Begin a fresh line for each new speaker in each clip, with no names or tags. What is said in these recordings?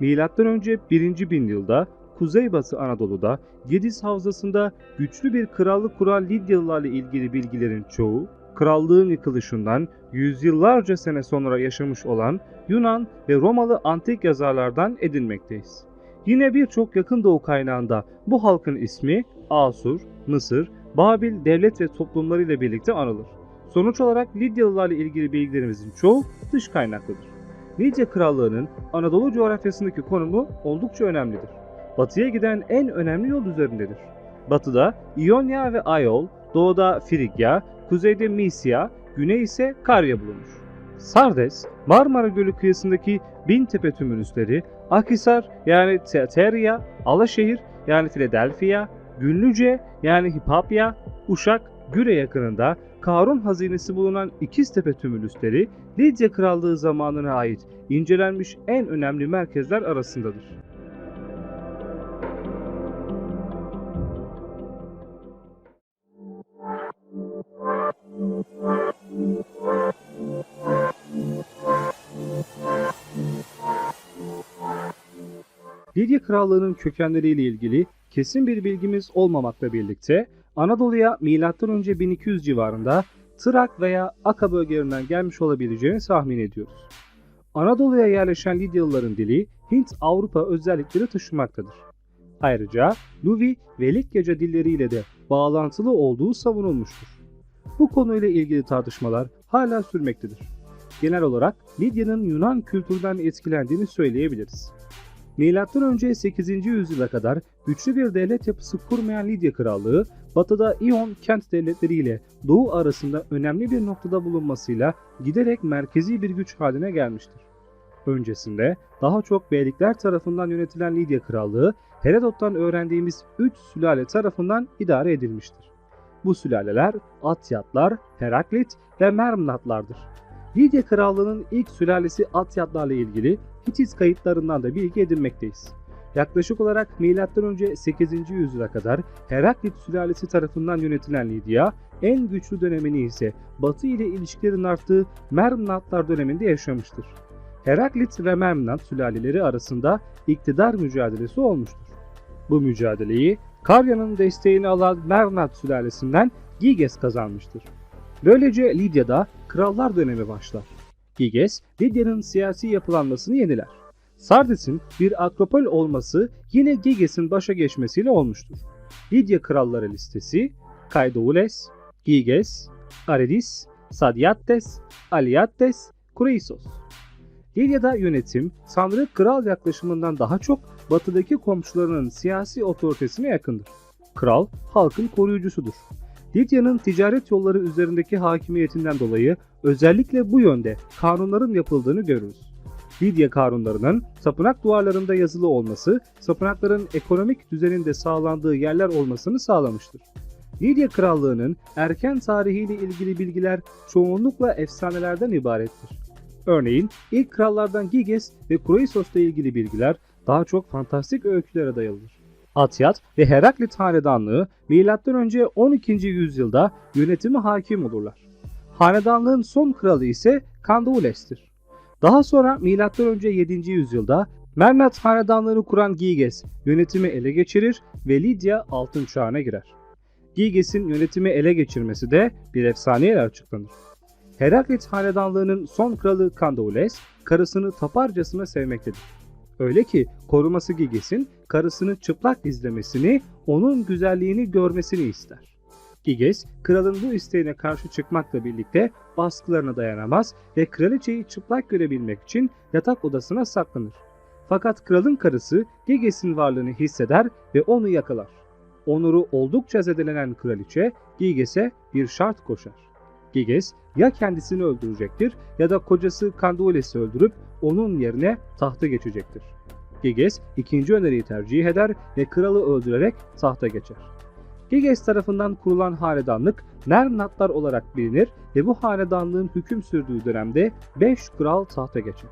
Milattan önce 1. bin yılda Kuzeybatı Anadolu'da Gediz Havzası'nda güçlü bir krallık kuran Lidyalılarla ilgili bilgilerin çoğu, krallığın yıkılışından yüzyıllarca sene sonra yaşamış olan Yunan ve Romalı antik yazarlardan edinmekteyiz. Yine birçok yakın doğu kaynağında bu halkın ismi Asur, Mısır, Babil devlet ve toplumlarıyla birlikte anılır. Sonuç olarak Lidyalılarla ilgili bilgilerimizin çoğu dış kaynaklıdır. Lidya Krallığı'nın Anadolu coğrafyasındaki konumu oldukça önemlidir. Batıya giden en önemli yol üzerindedir. Batıda İonya ve Ayol, doğuda Frigya, kuzeyde Misya, güney ise Karya bulunur. Sardes, Marmara Gölü kıyısındaki Bintepe tümülüsleri, Akhisar yani Teateria, Alaşehir yani Philadelphia, Günlüce yani Hipapya, Uşak, Güre yakınında Karun hazinesi bulunan İkiztepe tümülüsleri Lidya Krallığı zamanına ait incelenmiş en önemli merkezler arasındadır. Lidya Krallığı'nın kökenleriyle ilgili kesin bir bilgimiz olmamakla birlikte Anadolu'ya M.Ö. 1200 civarında Trak veya Aka bölgelerinden gelmiş olabileceğini tahmin ediyoruz. Anadolu'ya yerleşen Lidyalıların dili Hint-Avrupa özellikleri taşımaktadır. Ayrıca Luvi ve Likyaca dilleriyle de bağlantılı olduğu savunulmuştur. Bu konuyla ilgili tartışmalar hala sürmektedir. Genel olarak Lidya'nın Yunan kültüründen etkilendiğini söyleyebiliriz. Önce 8. yüzyıla kadar güçlü bir devlet yapısı kurmayan Lidya Krallığı, batıda İon kent devletleriyle doğu arasında önemli bir noktada bulunmasıyla giderek merkezi bir güç haline gelmiştir. Öncesinde daha çok beylikler tarafından yönetilen Lidya Krallığı, Herodot'tan öğrendiğimiz 3 sülale tarafından idare edilmiştir. Bu sülaleler Atyatlar, Heraklit ve Mermnatlardır. Lidya Krallığı'nın ilk sülalesi Atyatlarla ilgili Hitit kayıtlarından da bilgi edinmekteyiz. Yaklaşık olarak M.Ö. 8. yüzyıla kadar Heraklit sülalesi tarafından yönetilen Lidya, en güçlü dönemini ise Batı ile ilişkilerin arttığı Mermnatlar döneminde yaşamıştır. Heraklit ve Mermnat sülaleleri arasında iktidar mücadelesi olmuştur. Bu mücadeleyi Karya'nın desteğini alan Mermnat sülalesinden Giges kazanmıştır. Böylece Lidya'da krallar dönemi başlar. Giges, Lidya'nın siyasi yapılanmasını yeniler. Sardis'in bir akropol olması yine Giges'in başa geçmesiyle olmuştur. Lidya kralları listesi Kaidoules, Giges, Aredis, Sadiates, Aliates, Kureisos. Lidya'da yönetim, Tanrı kral yaklaşımından daha çok batıdaki komşularının siyasi otoritesine yakındır. Kral, halkın koruyucusudur. Lidya'nın ticaret yolları üzerindeki hakimiyetinden dolayı özellikle bu yönde kanunların yapıldığını görürüz. Lidya kanunlarının tapınak duvarlarında yazılı olması, tapınakların ekonomik düzeninde sağlandığı yerler olmasını sağlamıştır. Lidya Krallığı'nın erken tarihiyle ilgili bilgiler çoğunlukla efsanelerden ibarettir. Örneğin ilk krallardan Giges ve Kroisos'la ilgili bilgiler daha çok fantastik öykülere dayalıdır. Atyat ve Heraklit hanedanlığı M.Ö. 12. yüzyılda yönetimi hakim olurlar. Hanedanlığın son kralı ise Kandoules'tir. Daha sonra M.Ö. 7. yüzyılda Mermat hanedanlığını kuran Giges yönetimi ele geçirir ve Lidya altın çağına girer. Giges'in yönetimi ele geçirmesi de bir efsaneyle açıklanır. Heraklit hanedanlığının son kralı Kandoules karısını taparcasına sevmektedir. Öyle ki koruması Giges'in karısını çıplak izlemesini, onun güzelliğini görmesini ister. Giges, kralın bu isteğine karşı çıkmakla birlikte baskılarına dayanamaz ve kraliçeyi çıplak görebilmek için yatak odasına saklanır. Fakat kralın karısı Giges'in varlığını hisseder ve onu yakalar. Onuru oldukça zedelenen kraliçe Giges'e bir şart koşar. Giges ya kendisini öldürecektir ya da kocası Kandoules'i öldürüp onun yerine tahta geçecektir. Giges ikinci öneriyi tercih eder ve kralı öldürerek tahta geçer. Giges tarafından kurulan hanedanlık Nermnatlar olarak bilinir ve bu hanedanlığın hüküm sürdüğü dönemde 5 kral tahta geçer.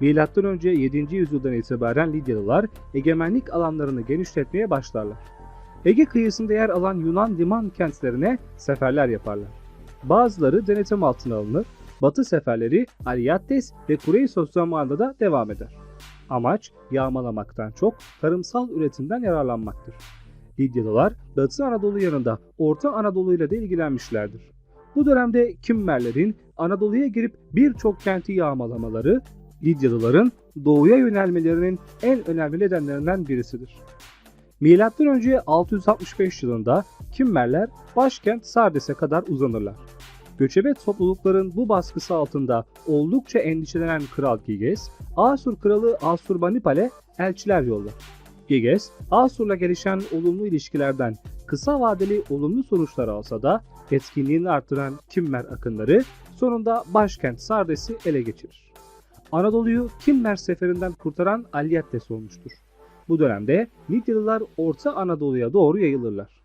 M.Ö. 7. yüzyıldan itibaren Lidyalılar egemenlik alanlarını genişletmeye başlarlar. Ege kıyısında yer alan Yunan liman kentlerine seferler yaparlar. Bazıları denetim altına alınır, batı seferleri Ariates ve Kureisos zamanında da devam eder. Amaç yağmalamaktan çok tarımsal üretimden yararlanmaktır. Lidyalılar Batı Anadolu yanında Orta Anadolu ile de ilgilenmişlerdir. Bu dönemde Kimmerlerin Anadolu'ya girip birçok kenti yağmalamaları Lidyalıların doğuya yönelmelerinin en önemli nedenlerinden birisidir. Önce 665 yılında Kimmerler başkent Sardes'e kadar uzanırlar. Göçebe toplulukların bu baskısı altında oldukça endişelenen Kral Giges, Asur kralı Asurbanipal'e elçiler yollar. Giges, Asur'la gelişen olumlu ilişkilerden kısa vadeli olumlu sonuçlar alsa da etkinliğini artıran Kimmer akınları sonunda başkent Sardes'i ele geçirir. Anadolu'yu Kimmer seferinden kurtaran Alyattes olmuştur. Bu dönemde Lidyalılar Orta Anadolu'ya doğru yayılırlar.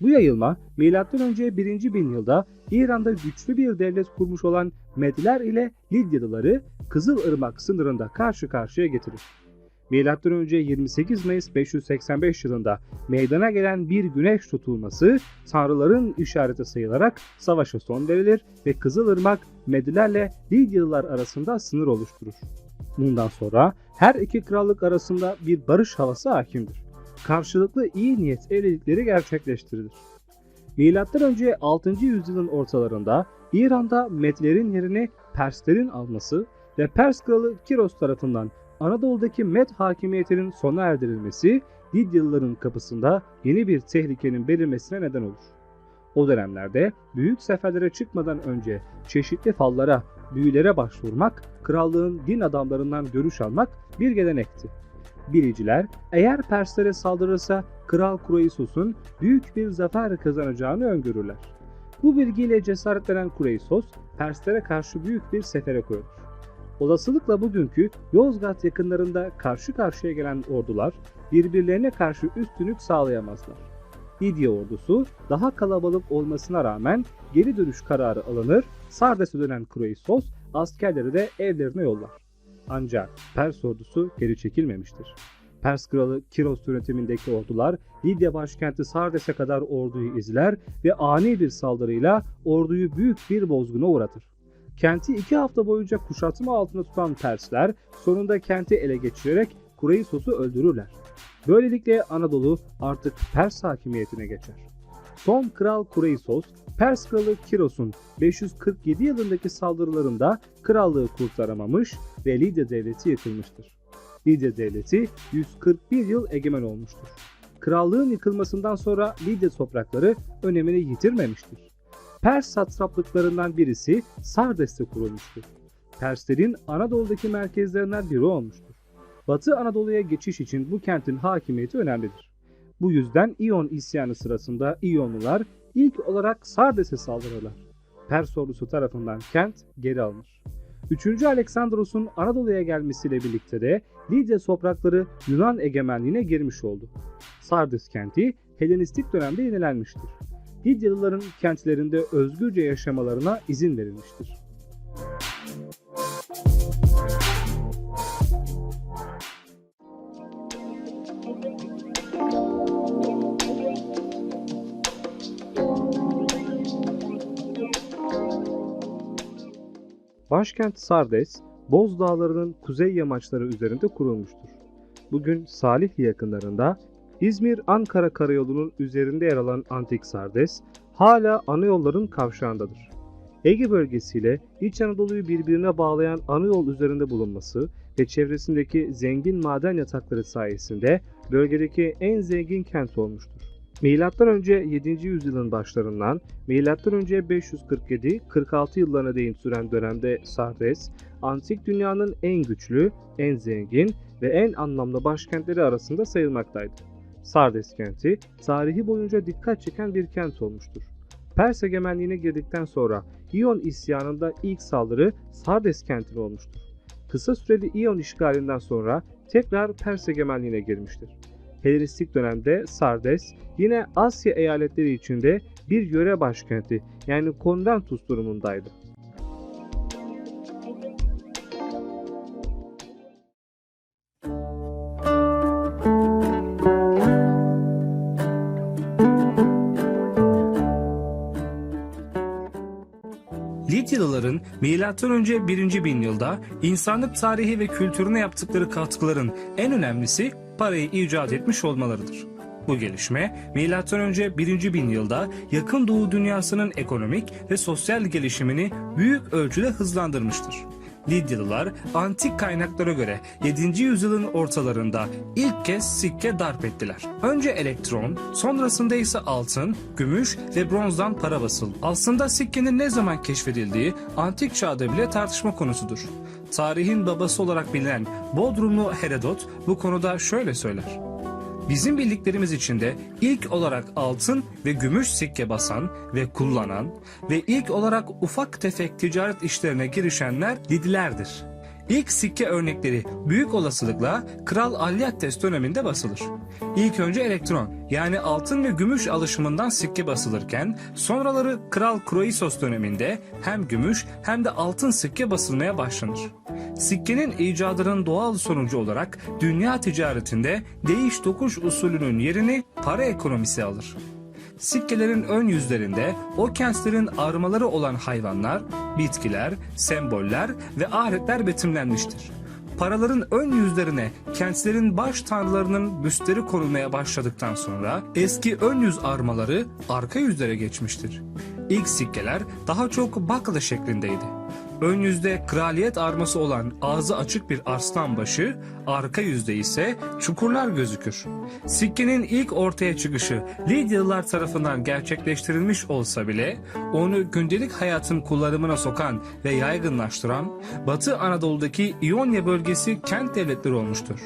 Bu yayılma M.Ö. 1. bin yılda İran'da güçlü bir devlet kurmuş olan Medler ile Lidyalıları Kızılırmak sınırında karşı karşıya getirir. M.Ö. 28 Mayıs 585 yılında meydana gelen bir güneş tutulması tanrıların işareti sayılarak savaşa son verilir ve Kızılırmak Medilerle Lidyalılar arasında sınır oluşturur. Bundan sonra her iki krallık arasında bir barış havası hakimdir. Karşılıklı iyi niyet evlilikleri gerçekleştirilir. Önce 6. yüzyılın ortalarında İran'da Medlerin yerini Perslerin alması ve Pers kralı Kiros tarafından Anadolu'daki Med hakimiyetinin sona erdirilmesi Lidyalıların kapısında yeni bir tehlikenin belirmesine neden olur. O dönemlerde büyük seferlere çıkmadan önce çeşitli fallara, büyülere başvurmak, krallığın din adamlarından görüş almak bir gelenekti. Biliciler eğer Perslere saldırırsa Kral Kureysus'un büyük bir zafer kazanacağını öngörürler. Bu bilgiyle cesaretlenen Kureysos, Perslere karşı büyük bir sefere koyulur. Olasılıkla bugünkü Yozgat yakınlarında karşı karşıya gelen ordular birbirlerine karşı üstünlük sağlayamazlar. Lidya ordusu daha kalabalık olmasına rağmen geri dönüş kararı alınır, Sardes'e dönen Kroisos askerleri de evlerine yollar. Ancak Pers ordusu geri çekilmemiştir. Pers kralı Kiros yönetimindeki ordular Lidya başkenti Sardes'e kadar orduyu izler ve ani bir saldırıyla orduyu büyük bir bozguna uğratır. Kenti iki hafta boyunca kuşatma altında tutan Persler sonunda kenti ele geçirerek Kureysos'u öldürürler. Böylelikle Anadolu artık Pers hakimiyetine geçer. Son kral Kureysos, Pers kralı Kiros'un 547 yılındaki saldırılarında krallığı kurtaramamış ve Lidya devleti yıkılmıştır. Lidya devleti 141 yıl egemen olmuştur. Krallığın yıkılmasından sonra Lidya toprakları önemini yitirmemiştir. Pers satraplıklarından birisi Sardes'te kurulmuştur. Perslerin Anadolu'daki merkezlerinden biri olmuştur. Batı Anadolu'ya geçiş için bu kentin hakimiyeti önemlidir. Bu yüzden İyon isyanı sırasında İyonlular ilk olarak Sardes'e saldırırlar. Pers ordusu tarafından kent geri alınır. 3. Aleksandros'un Anadolu'ya gelmesiyle birlikte de Lidya toprakları Yunan egemenliğine girmiş oldu. Sardes kenti Helenistik dönemde yenilenmiştir. Lidyalıların kentlerinde özgürce yaşamalarına izin verilmiştir. Başkent Sardes, Boz Dağları'nın kuzey yamaçları üzerinde kurulmuştur. Bugün Salihli yakınlarında İzmir-Ankara karayolunun üzerinde yer alan Antik Sardes, hala ana yolların kavşağındadır. Ege bölgesiyle İç Anadolu'yu birbirine bağlayan ana yol üzerinde bulunması ve çevresindeki zengin maden yatakları sayesinde bölgedeki en zengin kent olmuştur. Milattan önce 7. yüzyılın başlarından milattan önce 547-46 yıllarına değin süren dönemde Sardes, antik dünyanın en güçlü, en zengin ve en anlamlı başkentleri arasında sayılmaktaydı. Sardes kenti tarihi boyunca dikkat çeken bir kent olmuştur. Pers egemenliğine girdikten sonra İyon isyanında ilk saldırı Sardes kentine olmuştur. Kısa süreli İyon işgalinden sonra tekrar Pers egemenliğine girmiştir. Helenistik dönemde Sardes yine Asya eyaletleri içinde bir yöre başkenti yani Kondantus durumundaydı. Lidyalıların M.Ö. 1. bin yılda insanlık tarihi ve kültürüne yaptıkları katkıların en önemlisi parayı icat etmiş olmalarıdır. Bu gelişme M.Ö. 1. bin yılda yakın doğu dünyasının ekonomik ve sosyal gelişimini büyük ölçüde hızlandırmıştır. Lidyalılar antik kaynaklara göre 7. yüzyılın ortalarında ilk kez sikke darp ettiler. Önce elektron, sonrasında ise altın, gümüş ve bronzdan para basıldı. Aslında sikkenin ne zaman keşfedildiği antik çağda bile tartışma konusudur. Tarihin babası olarak bilinen Bodrumlu Herodot bu konuda şöyle söyler. Bizim bildiklerimiz içinde ilk olarak altın ve gümüş sikke basan ve kullanan ve ilk olarak ufak tefek ticaret işlerine girişenler Lidilerdir. İlk sikke örnekleri büyük olasılıkla Kral Alyattes döneminde basılır. İlk önce elektron yani altın ve gümüş alışımından sikke basılırken sonraları Kral Kroisos döneminde hem gümüş hem de altın sikke basılmaya başlanır. Sikkenin icadının doğal sonucu olarak dünya ticaretinde değiş tokuş usulünün yerini para ekonomisi alır. Sikkelerin ön yüzlerinde o kentlerin armaları olan hayvanlar, bitkiler, semboller ve aletler betimlenmiştir. Paraların ön yüzlerine kentlerin baş tanrılarının büstleri konulmaya başladıktan sonra eski ön yüz armaları arka yüzlere geçmiştir. İlk sikkeler daha çok bakla şeklindeydi. Ön yüzde kraliyet arması olan ağzı açık bir arslan başı, arka yüzde ise çukurlar gözükür. Sikkenin ilk ortaya çıkışı Lidyalılar tarafından gerçekleştirilmiş olsa bile onu gündelik hayatın kullanımına sokan ve yaygınlaştıran Batı Anadolu'daki İonya bölgesi kent devletleri olmuştur.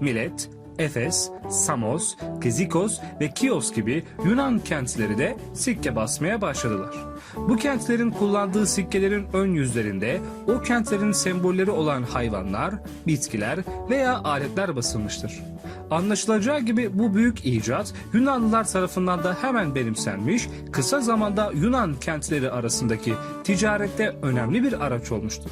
Milet, Efes, Samos, Kizikos ve Kios gibi Yunan kentleri de sikke basmaya başladılar. Bu kentlerin kullandığı sikkelerin ön yüzlerinde o kentlerin sembolleri olan hayvanlar, bitkiler veya aletler basılmıştır. Anlaşılacağı gibi bu büyük icat Yunanlılar tarafından da hemen benimsenmiş, kısa zamanda Yunan kentleri arasındaki ticarette önemli bir araç olmuştur.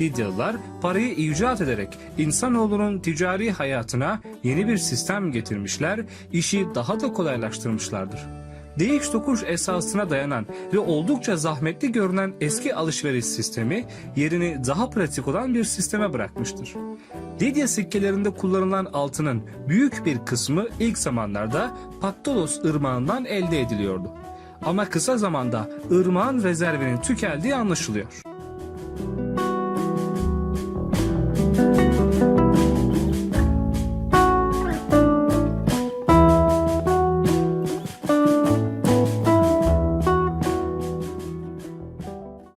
Lidyalılar parayı icat ederek insanoğlunun ticari hayatına yeni bir sistem getirmişler, işi daha da kolaylaştırmışlardır. Değiş tokuş esasına dayanan ve oldukça zahmetli görünen eski alışveriş sistemi yerini daha pratik olan bir sisteme bırakmıştır. Lidya sikkelerinde kullanılan altının büyük bir kısmı ilk zamanlarda Paktolos ırmağından elde ediliyordu. Ama kısa zamanda ırmağın rezervinin tükendiği anlaşılıyor.